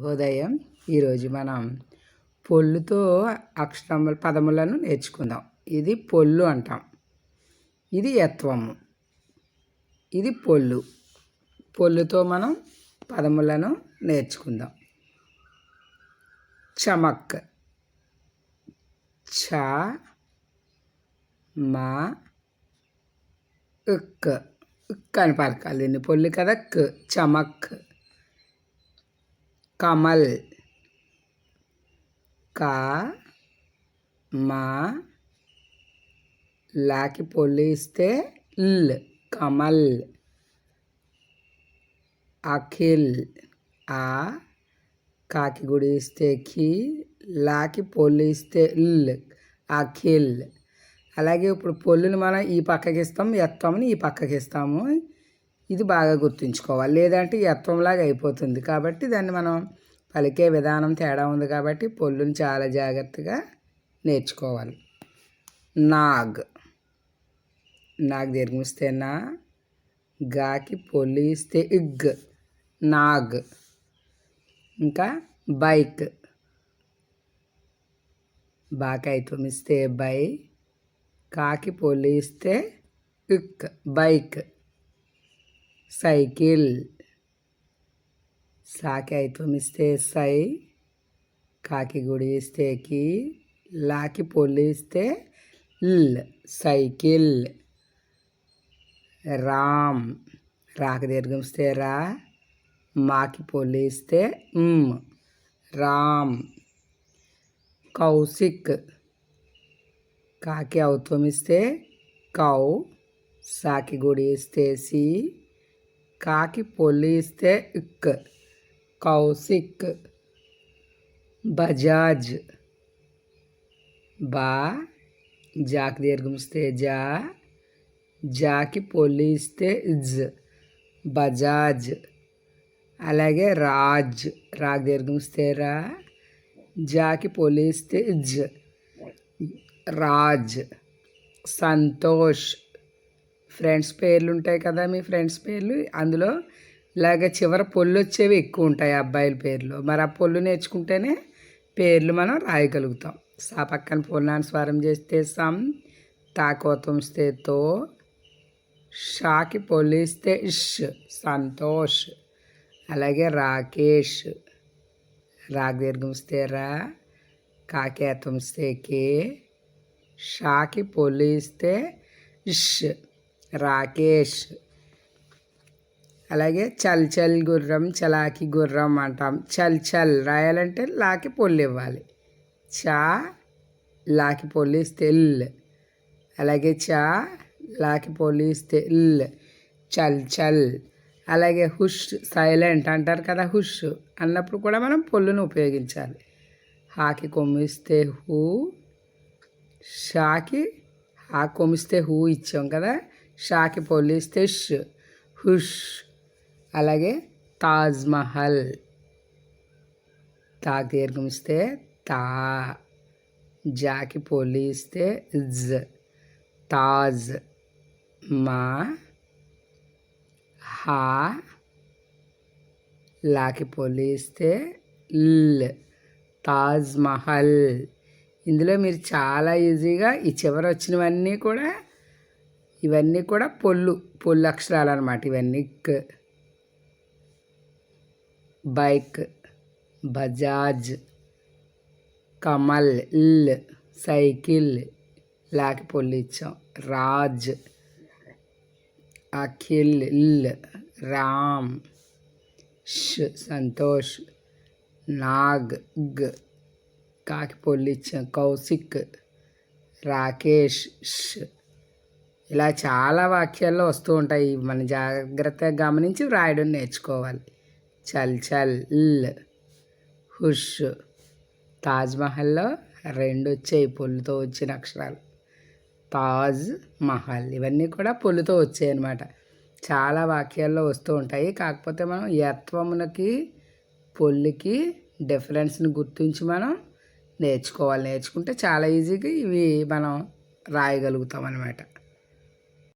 శుభోదయం ఈరోజు మనం పొల్లుతో అక్షరముల పదములను నేర్చుకుందాం. ఇది పొల్లు అంటాం. ఇది యత్వము. ఇది పొల్లు. పొల్లుతో మనం పదములను నేర్చుకుందాం. చమక్. చ మా ఉక్ ఉక్ అని పలకాలి. దీన్ని పొల్లు కదా? క్. చమక్. కమల్. కా మా లాకి పొల్లిస్తే ల్ కమల్. అఖిల్ ఆ కాకి గుడిస్తే కి లాకి పొల్లు ఇస్తే ల్ అఖిల్. అలాగే ఇప్పుడు పొల్లుని మనం ఈ పక్కకి ఇస్తాం ఎత్తామని ఈ పక్కకి ఇస్తాము. ఇది బాగా గుర్తుంచుకోవాలి. లేదంటే ఎత్వంలాగా అయిపోతుంది. కాబట్టి దాన్ని మనం పలికే విధానం తేడా ఉంది కాబట్టి పొల్లుని చాలా జాగ్రత్తగా నేర్చుకోవాలి. నాగ్. నాగ్ దీర్ఘమిస్తే నా గాకి పొల్లు ఇస్తే ఇగ్. నాగ్. ఇంకా బైక్. బాకాయితం ఇస్తే బై కాకి పొల్లు ఇస్తే ఇక్. బైక్. సైకిల్. సాకి ఐత్వం ఇస్తే సై కాకి గుడి ఇస్తే కి లాకి పొల్లి ఇస్తే ల్ సైకిల్. రామ్ రాకి దీర్ఘం ఇస్తే రా మాకి పొల్లి ఇస్తే రామ్. కౌశిక్ కాకి ఔత్వం ఇస్తే కౌ సాకి గుడి ఇస్తే సి కాకి పొలిస్తే ఇక్ కౌశిక్ బజాజ్. బా జాకి దీర్ఘమిస్తే జా జాకి పొలిస్తే ఇజ్ బజాజ్. అలాగే రాజ్ రాగ్ దీర్ఘమిస్తే రా జాకి పొల్లిస్తే ఇజ్ రాజ్. సంతోష్ ఫ్రెండ్స్ పేర్లు ఉంటాయి కదా మీ ఫ్రెండ్స్ పేర్లు. అందులో ఇలాగ చివర పొల్లు వచ్చేవి ఎక్కువ ఉంటాయి అబ్బాయిల పేర్లు. మరి ఆ పొల్లు నేర్చుకుంటేనే పేర్లు మనం రాయగలుగుతాం. సా పక్కన పొల్లాన్ని స్వరం చేస్తే సమ్ తాకోతం తో షాకి పొల్లిస్తే ఇష్ సంతోష్. అలాగే రాకేష్ రాగ్ దీర్ఘంస్తే రా కాకేతంస్తే కే షాకి పొల్లిస్తే ఇష్. రాకేష్. అలాగే చల్ చల్ గుర్రం చలాకి గుర్రం అంటాం. చల్ చల్ రాయాలంటే లాకి పొల్లు ఇవ్వాలి. చా లాకి పొల్లిస్తే ఇల్ అలాగే చా లాకి పొల్లిస్తే ఇల్ చల్ చల్. అలాగే హుష్ సైలెంట్ అంటారు కదా హుష్. అన్నప్పుడు కూడా మనం పొల్లును ఉపయోగించాలి. హాకి కొమ్మిస్తే హూ. షాకి హా కొమ్మిస్తే హూ ఇచ్చాం కదా. షాకి పోలిస్తే ష్ హుష్ అలాగే తాజ్మహల్ తా దీర్ఘమిస్తే తా జాకి పోలిస్తే జ్ తాజ్ మా హా లాకి పోలిస్తే ల్ తాజ్ మహల్. ఇందులో మీరు చాలా ఈజీగా ఈ చివర వచ్చినవన్నీ కూడా ఇవన్నీ కూడా పొల్లు పొల్లు అక్షరాలు అనమాట ఇవన్నీ బైక్ బజాజ్ కమల్ ఇల్ సైకిల్ లాకి పొల్లు ఇచ్చాం. రాజ్ అఖిల్ ఇల్ రామ్ ష్ సంతోష్ నాగ్ గ్ కాకి పొల్లు ఇచ్చాం. కౌశిక్ రాకేష్ ష్. ఇలా చాలా వాక్యాల్లో వస్తూ ఉంటాయి. మనం జాగ్రత్తగా గమనించి రాయడం నేర్చుకోవాలి. చల్ చల్ హుష్. తాజ్మహల్లో రెండు వచ్చాయి పొల్లుతో వచ్చిన అక్షరాలు. తాజ్ మహల్ ఇవన్నీ కూడా పొల్లుతో వచ్చాయి అనమాట చాలా వాక్యాల్లో వస్తూ ఉంటాయి. కాకపోతే మనం యత్వమునకి పొల్లికి డిఫరెన్స్ని గుర్తించి మనం నేర్చుకోవాలి. నేర్చుకుంటే చాలా ఈజీగా ఇవి మనం రాయగలుగుతాం అనమాట